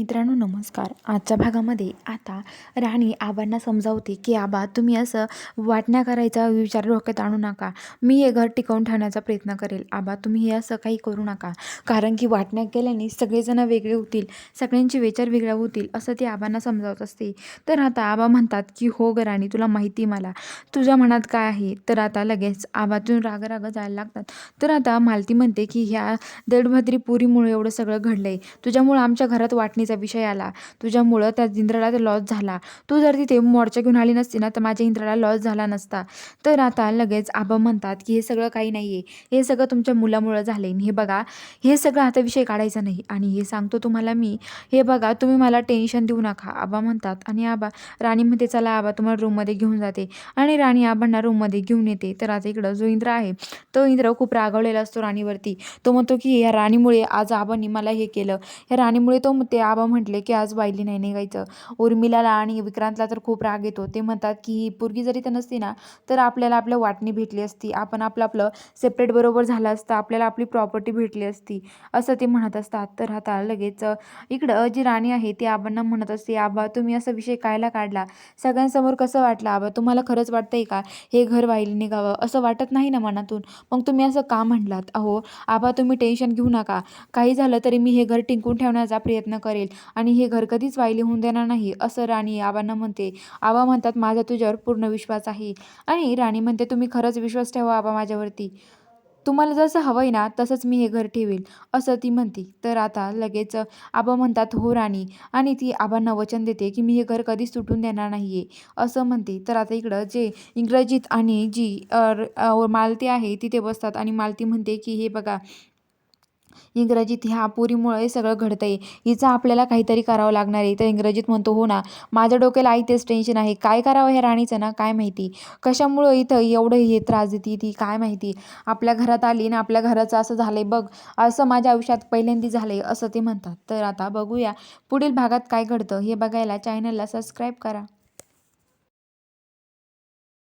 मित्रांनो नमस्कार. आजच्या भागामध्ये आता राणी आबांना समजावते की आबा तुम्ही असं वाटण्या करायचा विचार डोक्यात आणू नका. मी हे घर टिकवून ठेवण्याचा प्रयत्न करेल. आबा तुम्ही हे असं काही करू नका. कारण की वाटण्या केल्याने सगळेजण वेगळे होतील. सगळ्यांचे विचार वेगळे होतील असं ती आबांना समजावत असते. तर आता आबा म्हणतात की हो ग राणी तुला माहिती मला. तुझ्या मनात काय आहे? तर आता लगेच आबातून राग राग जायला लागतात. तर आता मालती म्हणते की ह्या दडभद्री पुरीमुळे एवढं सगळं घडलं आहे तुझ्यामुळं आमच्या घरात वाटणी वाटणीचा विषय आला. तुझ्यामुळं त्या इंद्राला लॉस झाला. तू जर तिथे मोर्चा घेऊन आली नसती ना तर माझ्या इंद्राला लॉस झाला नसता. तर आता लगेच आबा म्हणतात की हे सगळं काही नाही आहे हे सगळं तुमच्या मुलामुळं झालं आहे हे बघा हे सगळं आता विषय काढायचा नाही. आणि हे सांगतो तुम्हाला मी. हे बघा तुम्ही मला टेन्शन देऊ नका. आबा म्हणतात आणि आबा राणी म्हणते चला आबा तुम्हाला रूममध्ये घेऊन जाते. आणि राणी आबांना रूममध्ये घेऊन येते. तर आता इकडं जो इंद्र आहे तो इंद्र खूप रागवलेला असतो राणीवरती. तो म्हणतो की या राणीमुळे आज आबांनी मला हे केलं. या राणीमुळे तो ते आबा म्हटले की आज वायली नाही निघायचं. उर्मिलाला आणि विक्रांतला तर खूप राग येतो. ते म्हणतात की ही पोरगी जरी तर नसती ना तर आपल्याला आपलं वाटणी भेटली असती. आपण आपलं आपलं सेपरेट बरोबर झालं असतं. आपल्याला आपली प्रॉपर्टी भेटली असती. असं ते म्हणत असतात. तर आता लगेच इकडं जी राणी आहे ती आबांना म्हणत असते आबा तुम्ही असा विषय कायला काढला? सगळ्यांसमोर कसं वाटलं? आबा तुम्हाला खरंच वाटतंय का? हे घर वाहिली निघावं? असं वाटत नाही ना मनातून? मग तुम्ही असं का म्हणलात? अहो आबा तुम्ही टेन्शन घेऊ नका. काही झालं तरी मी हे घर टिंकून ठेवण्याचा प्रयत्न करेल. आणि हे घर कधीच वाईले होऊन देणार नाही असं राणी आबांना म्हणते. आबा म्हणतात माझा तुझ्यावर पूर्ण विश्वास आहे. आणि राणी म्हणते तुम्ही खरंच विश्वास ठेवा आबा माझ्यावरती. तुम्हाला जसं हवं आहे ना तसंच मी हे घर ठेवेल असं ती म्हणते. तर आता लगेच आबा म्हणतात हो राणी. आणि ती आबांना वचन देते की मी हे घर कधीच सुटून देणार नाही आहे असं म्हणते. तर आता इकडं जे इंग्रजीत आणि जी मालती आहे तिथे बसतात. आणि मालती म्हणते की हे बघा इंग्रजीत ह्या पुरीमुळे सगळं घडतं आहे हिचं आपल्याला काहीतरी करावं लागणार आहे. तर इंग्रजीत म्हणतो हो ना माझ्या डोक्याला आई तेच टेन्शन आहे. काय करावं ह्या राणीचं ना काय माहिती? कशामुळं इथं एवढं हे त्रास देते ती काय माहिती? आपल्या घरात आली ना आपल्या घराचं असं झालं आहे बघ असं माझ्या आयुष्यात पहिल्यांदी झालं आहे असं ते म्हणतात. तर आता बघूया पुढील भागात काय घडतं हे बघायला चॅनलला सबस्क्राईब करा.